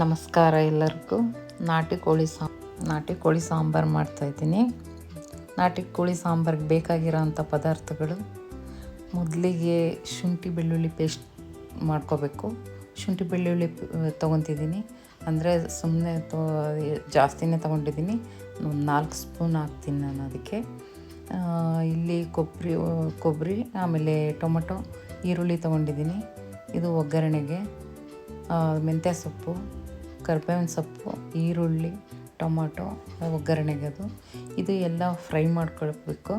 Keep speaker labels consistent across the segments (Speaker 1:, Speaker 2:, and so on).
Speaker 1: ನಮಸ್ಕಾರ ಎಲ್ಲರಿಗೂ. ನಾಟಿ ಕೋಳಿ ಸಾ, ನಾಟಿ ಕೋಳಿ ಸಾಂಬಾರು ಮಾಡ್ತಾಯಿದ್ದೀನಿ ನಾಟಿ ಕೋಳಿ ಸಾಂಬಾರ್ಗೆ ಬೇಕಾಗಿರೋ ಅಂಥ ಪದಾರ್ಥಗಳು ಮೊದಲಿಗೆ ಶುಂಠಿ ಬೆಳ್ಳುಳ್ಳಿ ಪೇಸ್ಟ್ ಮಾಡ್ಕೋಬೇಕು. ಶುಂಠಿ ಬೆಳ್ಳುಳ್ಳಿ ತೊಗೊತಿದ್ದೀನಿ. ಅಂದರೆ ಸುಮ್ಮನೆ ತೋ, ಜಾಸ್ತಿನೇ ತೊಗೊಂಡಿದ್ದೀನಿ. ಒಂದು ನಾಲ್ಕು ಸ್ಪೂನ್ ಹಾಕ್ತೀನಿ ನಾನು ಅದಕ್ಕೆ. ಇಲ್ಲಿ ಕೊಬ್ಬರಿ ಕೊಬ್ಬರಿ ಆಮೇಲೆ ಟೊಮೊಟೊ, ಈರುಳ್ಳಿ ತೊಗೊಂಡಿದ್ದೀನಿ. ಇದು ಒಗ್ಗರಣೆಗೆ. ಮೆಂತ್ಯ ಸೊಪ್ಪು. ಕರ್ಬೇವಿನ ಸೊಪ್ಪು, ಈರುಳ್ಳಿ, ಟೊಮೊಟೊ, ಒಗ್ಗರಣೆಗೆ ಅದು. ಇದು ಎಲ್ಲ ಫ್ರೈ ಮಾಡ್ಕೊಳ್ಬೇಕು.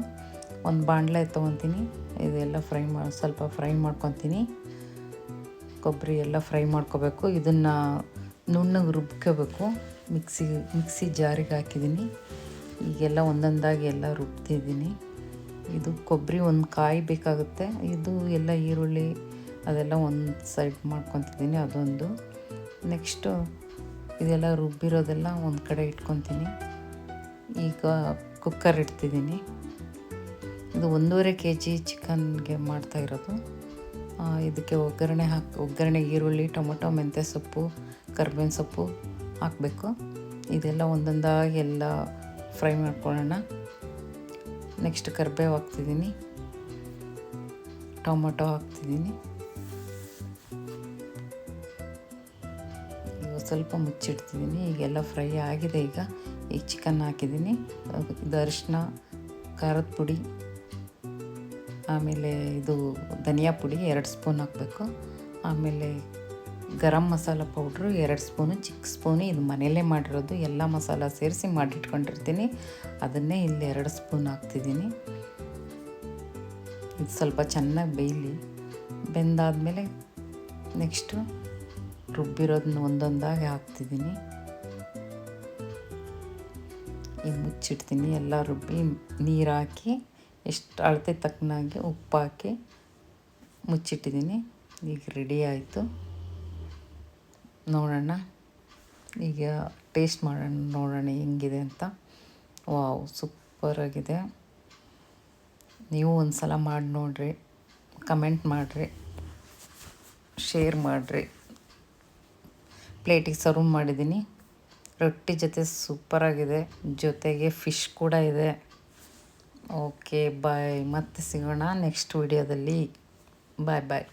Speaker 1: ಒಂದು ಬಾಣಲೆ ತೊಗೊತೀನಿ. ಇದೆಲ್ಲ ಫ್ರೈ ಮಾಡಿ ಸ್ವಲ್ಪ ಫ್ರೈ ಮಾಡ್ಕೊತೀನಿ. ಕೊಬ್ಬರಿ ಎಲ್ಲ ಫ್ರೈ ಮಾಡ್ಕೋಬೇಕು. ಇದನ್ನು ನುಣ್ಣಗೆ ರುಬ್ಕೋಬೇಕು. ಮಿಕ್ಸಿ ಮಿಕ್ಸಿ ಜಾರಿಗೆ ಹಾಕಿದ್ದೀನಿ. ಈಗೆಲ್ಲ ಒಂದೊಂದಾಗಿ ಎಲ್ಲ ರುಬ್ತಿದ್ದೀನಿ. ಇದು ಕೊಬ್ಬರಿ ಒಂದು ಕಾಯಿ ಬೇಕಾಗುತ್ತೆ. ಇದು ಎಲ್ಲ ಈರುಳ್ಳಿ ಅದೆಲ್ಲ ಒಂದು ಸೈಡ್ ಮಾಡ್ಕೊತಿದ್ದೀನಿ ಅದೊಂದು. ನೆಕ್ಸ್ಟು ಇದೆಲ್ಲ ರುಬ್ಬಿರೋದೆಲ್ಲ ಒಂದು ಕಡೆ ಇಟ್ಕೊತೀನಿ. ಈಗ ಕುಕ್ಕರ್ ಇಡ್ತಿದ್ದೀನಿ. ಇದು ಒಂದೂವರೆ ಕೆ ಜಿ ಚಿಕನ್ಗೆ ಮಾಡ್ತಾ ಇರೋದು. ಇದಕ್ಕೆ ಒಗ್ಗರಣೆ ಹಾಕಿ, ಒಗ್ಗರಣೆ, ಈರುಳ್ಳಿ, ಟೊಮೊಟೊ, ಮೆಂತ್ಯ ಸೊಪ್ಪು, ಕರ್ಬೇವಿನ ಸೊಪ್ಪು ಹಾಕಬೇಕು. ಇದೆಲ್ಲ ಒಂದೊಂದಾಗಿ ಎಲ್ಲ ಫ್ರೈ ಮಾಡ್ಕೊಳ್ಳೋಣ. ನೆಕ್ಸ್ಟ್ ಕರ್ಬೇವು ಹಾಕ್ತಿದ್ದೀನಿ. ಟೊಮೊಟೊ ಹಾಕ್ತಿದ್ದೀನಿ. ಸ್ವಲ್ಪ ಮುಚ್ಚಿಡ್ತಿದ್ದೀನಿ. ಈಗೆಲ್ಲ ಫ್ರೈ ಆಗಿದೆ ಈಗ. ಈಗ ಚಿಕನ್ ಹಾಕಿದ್ದೀನಿ. ಇದು ಅರಿಶಿನ ಖಾರದ ಪುಡಿ, ಆಮೇಲೆ ಇದು ಧನಿಯಾ ಪುಡಿ ಎರಡು ಸ್ಪೂನ್ ಹಾಕಬೇಕು. ಆಮೇಲೆ ಗರಂ ಮಸಾಲ ಪೌಡ್ರು ಎರಡು ಸ್ಪೂನು, ಚಿಕ್ಕ ಸ್ಪೂನು. ಇದು ಮನೆಯಲ್ಲೇ ಮಾಡಿರೋದು. ಎಲ್ಲ ಮಸಾಲ ಸೇರಿಸಿ ಮಾಡಿಟ್ಕೊಂಡಿರ್ತೀನಿ. ಅದನ್ನೇ ಇಲ್ಲಿ ಎರಡು ಸ್ಪೂನ್ ಹಾಕ್ತಿದ್ದೀನಿ. ಇದು ಸ್ವಲ್ಪ ಚೆನ್ನಾಗಿ ಬೇಯಲಿ. ಬೆಂದಾದಮೇಲೆ ನೆಕ್ಸ್ಟು ರುಬ್ಬಿರೋದನ್ನ ಒಂದೊಂದಾಗಿ ಹಾಕ್ತಿದ್ದೀನಿ. ಈಗ ಮುಚ್ಚಿಡ್ತೀನಿ. ಎಲ್ಲ ರುಬ್ಬಿ ನೀರು ಹಾಕಿ, ಎಷ್ಟು ಅಳತೆ ತಕ್ಕನಾಗಿ ಉಪ್ಪು ಹಾಕಿ ಮುಚ್ಚಿಟ್ಟಿದ್ದೀನಿ. ಈಗ ರೆಡಿ ಆಯಿತು. ನೋಡೋಣ. ಈಗ ಟೇಸ್ಟ್ ಮಾಡೋಣ. ನೋಡೋಣ ಹೆಂಗಿದೆ ಅಂತ. ವಾವ್ ಸೂಪರಾಗಿದೆ ನೀವು ಒಂದು ಸಲ ಮಾಡಿ ನೋಡಿರಿ. ಕಮೆಂಟ್ ಮಾಡಿರಿ. ಶೇರ್ ಮಾಡಿರಿ. ಪ್ಲೇಟಿಗೆ ಸರ್ವ್ ಮಾಡಿದ್ದೀನಿ. ರೊಟ್ಟಿ ಜೊತೆ ಸೂಪರಾಗಿದೆ ಜೊತೆಗೆ ಫಿಶ್ ಕೂಡ ಇದೆ. ಓಕೆ ಬಾಯ್ ಮತ್ತೆ ಸಿಗೋಣ ನೆಕ್ಸ್ಟ್ ವಿಡಿಯೋದಲ್ಲಿ ಬಾಯ್ ಬಾಯ್